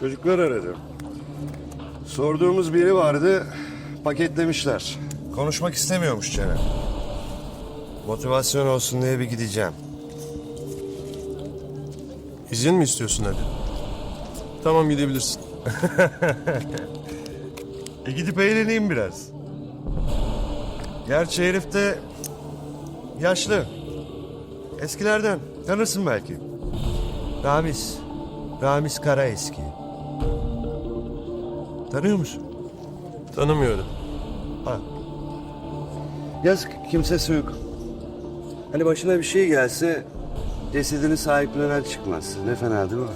Çocuklar aradı. Sorduğumuz biri vardı, paketlemişler. Konuşmak istemiyormuş Ceren. Motivasyon olsun diye bir gideceğim. İzin mi istiyorsun Ali? Tamam gidebilirsin. E gidip eğleneyim biraz. Gerçi herif de yaşlı. Eskilerden tanırsın belki. Ramiz. Ramiz Karaeski. Tanıyor musun? Tanımıyorum. Yazık kimsesi yok. Hani başına bir şey gelse cesedini sahiplenen çıkmaz. Ne fena değil mi?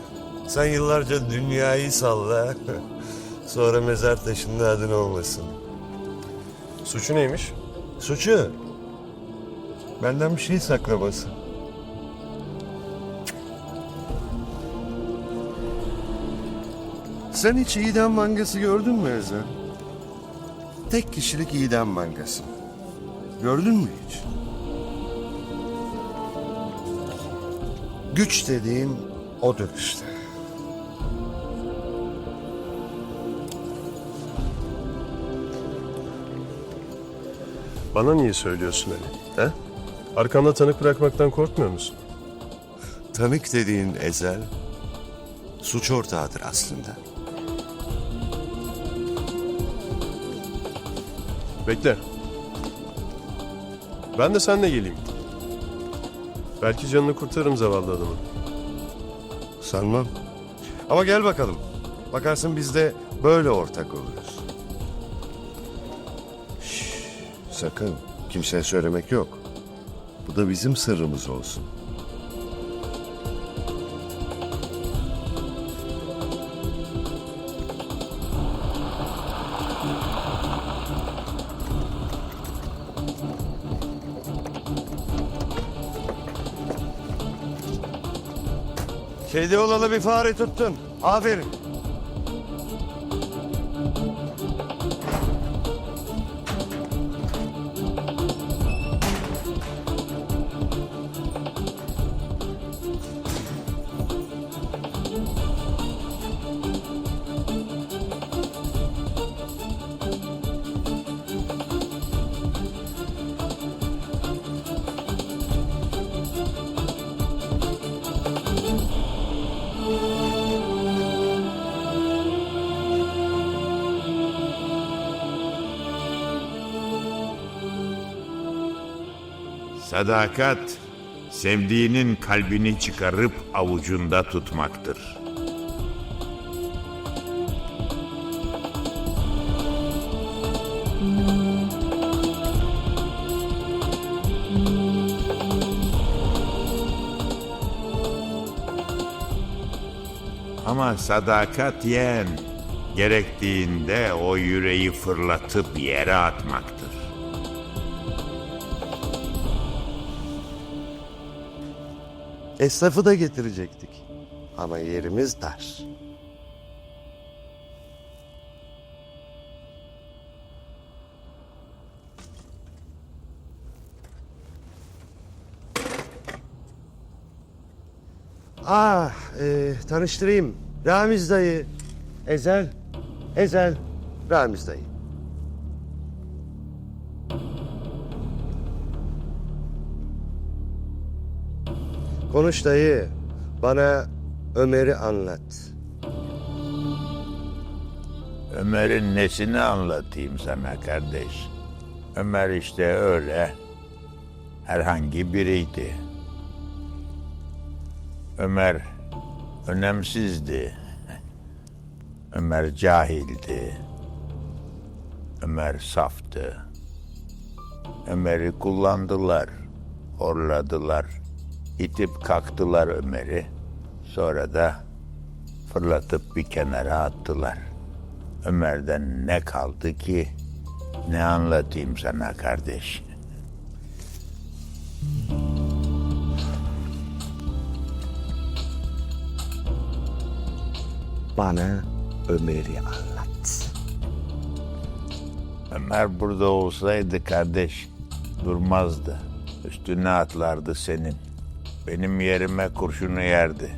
Sen yıllarca dünyayı salla. Sonra mezar taşında adın olmasın. Suçu neymiş? Suçu. Benden bir şey saklaması. Sen hiç idam mangası gördün mü Ezel? Tek kişilik idam mangası. Gördün mü hiç? Güç dediğin odur işte. Bana niye söylüyorsun Ali? He? Arkanda tanık bırakmaktan korkmuyor musun? Tanık dediğin Ezel, suç ortağıdır aslında. Bekle. Ben de seninle geleyim. Belki canını kurtarırım zavallı adamın. Sanmam. Ama gel bakalım. Bakarsın biz de böyle ortak oluruz. Şş, sakın kimseye söylemek yok. Bu da bizim sırrımız olsun. Kedi olalı bir fare tuttun. Aferin. Sadakat, sevdiğinin kalbini çıkarıp avucunda tutmaktır. Ama sadakat yeğen, gerektiğinde o yüreği fırlatıp yere atmaktır. Esnafı da getirecektik. Ama yerimiz dar. Ah, e, tanıştırayım. Ramiz dayı. Ezel. Ezel. Ramiz dayı. Konuş dayı. Bana Ömer'i anlat. Ömer'in nesini anlatayım sana kardeş? Ömer işte öyle herhangi biriydi. Ömer önemsizdi. Ömer cahildi. Ömer saftı. Ömer'i kullandılar, horladılar, itip kalktılar Ömer'i. Sonra da fırlatıp bir kenara attılar. Ömer'den ne kaldı ki? Ne anlatayım sana kardeş? Bana Ömer'i anlat. Ömer burada olsaydı kardeş durmazdı. Üstüne atlardı senin. Benim yerime kurşunu yerdi.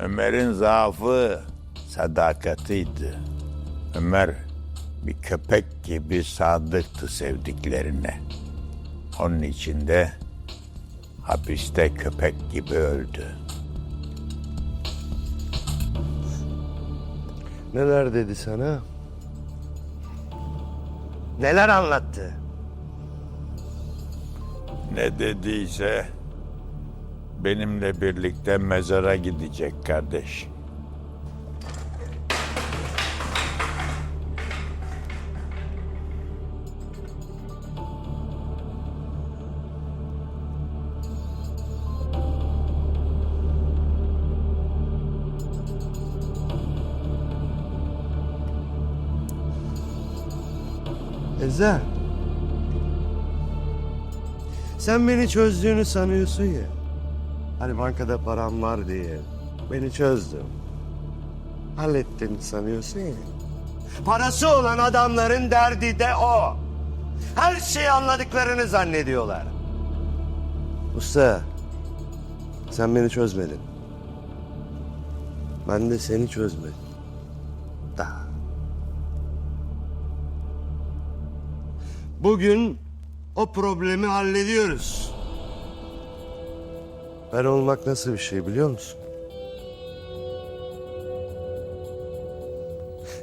Ömer'in zaafı sadakatiydi. Ömer bir köpek gibi sadıktı sevdiklerine. Onun için de hapiste köpek gibi öldü. Neler dedi sana? Neler anlattı? Ne dediyse benimle birlikte mezara gidecek kardeş. Ezel. Sen beni çözdüğünü sanıyorsun ya. Hani bankada param var diye. Beni çözdüm. Hallettin sanıyorsun ya. Parası olan adamların derdi de o. Her şeyi anladıklarını zannediyorlar. Usta, sen beni çözmedin. Ben de seni çözmedim. Daha. Bugün o problemi hallediyoruz. Ben olmak nasıl bir şey biliyor musun?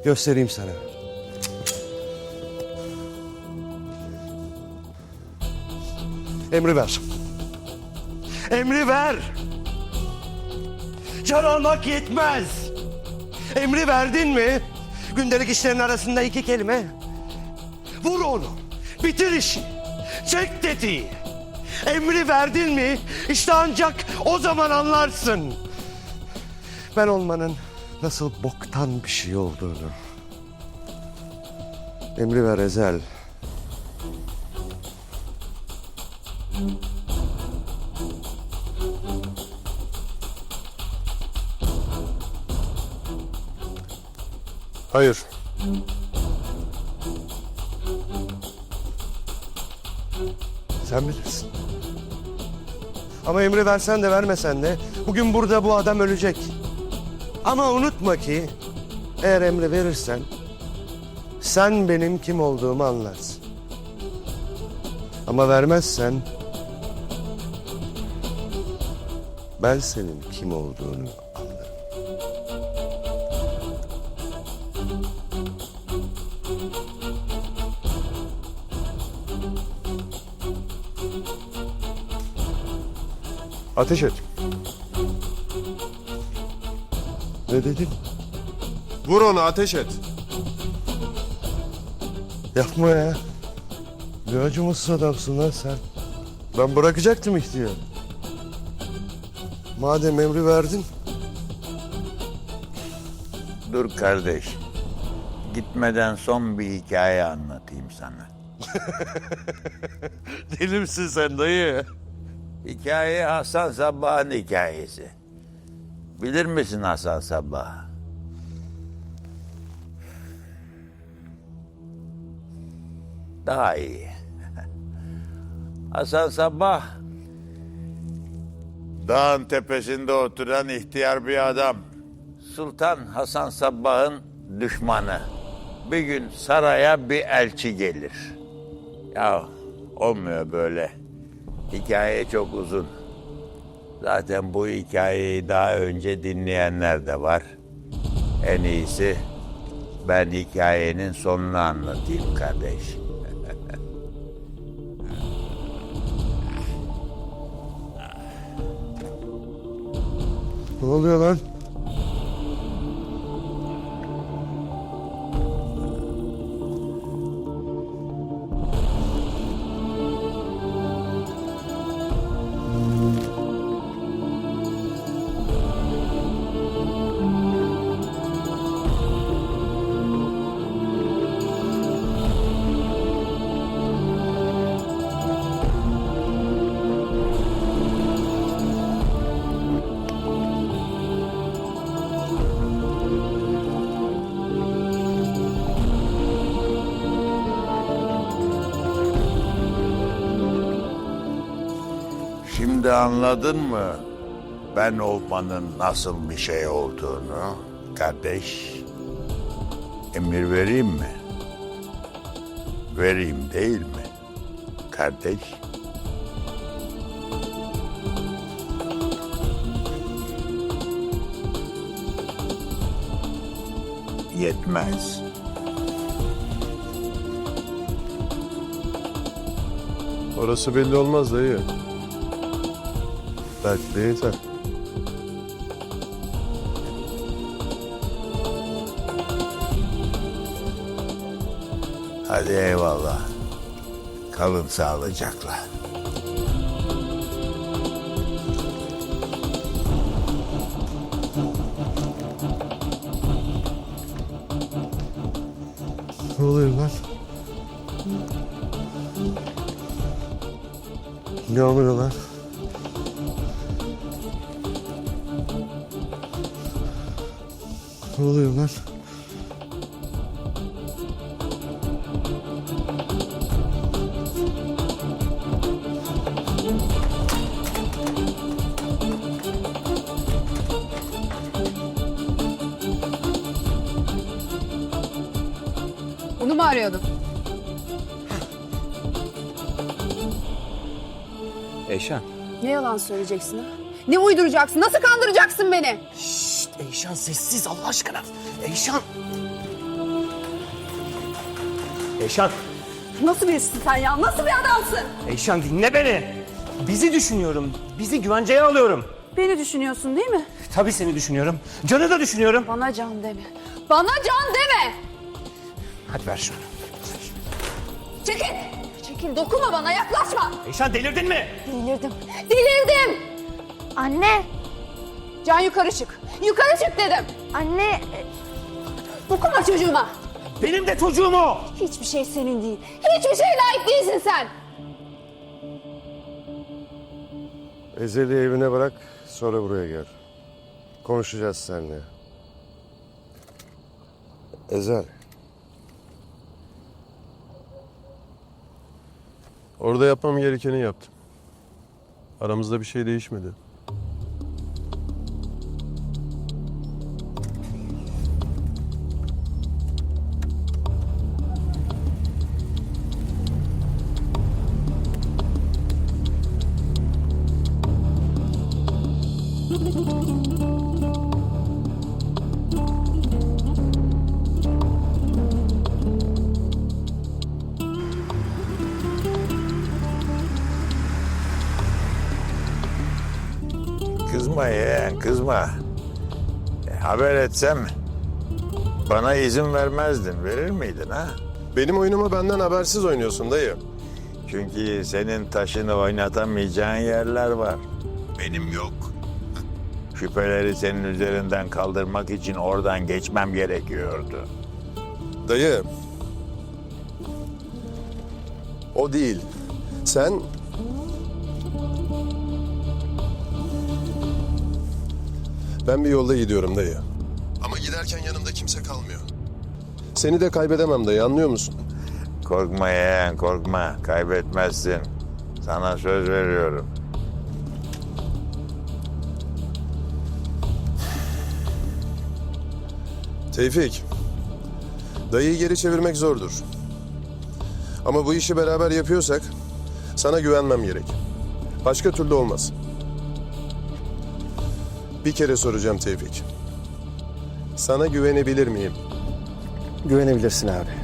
Göstereyim sana. Emri ver. Emri ver. Can almak yetmez. Emri verdin mi? Gündelik işlerin arasında iki kelime. Vur onu. Bitir işi. Çek tetiği. Emri verdin mi? İşte ancak o zaman anlarsın. Ben olmanın nasıl boktan bir şey olduğunu. Emri ver Ezel. Hayır. Sen bilirsin. Ama emri versen de vermesen de bugün burada bu adam ölecek. Ama unutma ki eğer emri verirsen sen benim kim olduğumu anlarsın. Ama vermezsen ben senin kim olduğunu Ateş et. Ne dedin? Vur onu ateş et. Yapma ya. Ne acımasız adamsın lan sen. Ben bırakacaktım ihtiyar. Madem emri verdin, Dur kardeş. Gitmeden son bir hikaye anlatayım sana. deli misin sen dayı? Hikaye Hasan Sabbah'ın hikayesi. Bilir misin Hasan Sabbah? Daha iyi. Hasan Sabbah dağın tepesinde oturan ihtiyar bir adam. Sultan Hasan Sabbah'ın düşmanı. Bir gün saraya bir elçi gelir. Ya olmuyor böyle. Hikaye çok uzun. Zaten bu hikayeyi daha önce dinleyenler de var. En iyisi ben hikayenin sonunu anlatayım kardeş. Ne oluyor lan? Şimdi anladın mı ben olmanın nasıl bir şey olduğunu? Kardeş, emir vereyim mi? Vereyim değil mi? Kardeş. Yetmez. Orası belli olmaz dayı. De yeter. Hadi eyvallah. Kalın sağlıcakla. Ne oluyor lan? Ne oluyor lan? Oluyor lan? Bunu mu arıyordun? Eyşan. Ne yalan söyleyeceksin ha? Ne uyduracaksın? Nasıl kandıracaksın beni? Şşt Eyşan sessiz Allah aşkına. Eyşan. Eyşan. Nasıl birisin sen ya? Nasıl bir adamsın? Eyşan dinle beni. Bizi düşünüyorum. Bizi güvenceye alıyorum. Beni düşünüyorsun değil mi? Tabii seni düşünüyorum. Can'ı da düşünüyorum. Bana can deme. Bana can deme. Hadi ver şunu. Çekil. Çekil dokunma bana yaklaşma. Eyşan delirdin mi? Delirdim. Delirdim. Anne, Can yukarı çık. Yukarı çık dedim. anne, Dokunma çocuğuma. Benim de çocuğum o. Hiçbir şey senin değil. Hiçbir şey layık değilsin sen. Ezel'i evine bırak, sonra buraya gel. Konuşacağız seninle. Ezel, Orada yapmam gerekeni yaptım. Aramızda bir şey değişmedi. Kızma yeğen kızma. E, haber etsem bana izin vermezdin. Verir miydin ha? Benim oyunumu benden habersiz oynuyorsun dayı. Çünkü senin taşını oynatamayacağın yerler var. Benim yok. Şüpheleri senin üzerinden kaldırmak için oradan geçmem gerekiyordu. Dayı. O değil. Sen... Ben bir yolda gidiyorum dayı. Ama giderken yanımda kimse kalmıyor. Seni de kaybedemem dayı anlıyor musun? Korkma yeğen korkma. Kaybetmezsin. Sana söz veriyorum. Tevfik. Dayıyı geri çevirmek zordur. Ama bu işi beraber yapıyorsak sana güvenmem gerek. Başka türlü olmaz. Bir kere soracağım Tevfik. Sana güvenebilir miyim? Güvenebilirsin abi.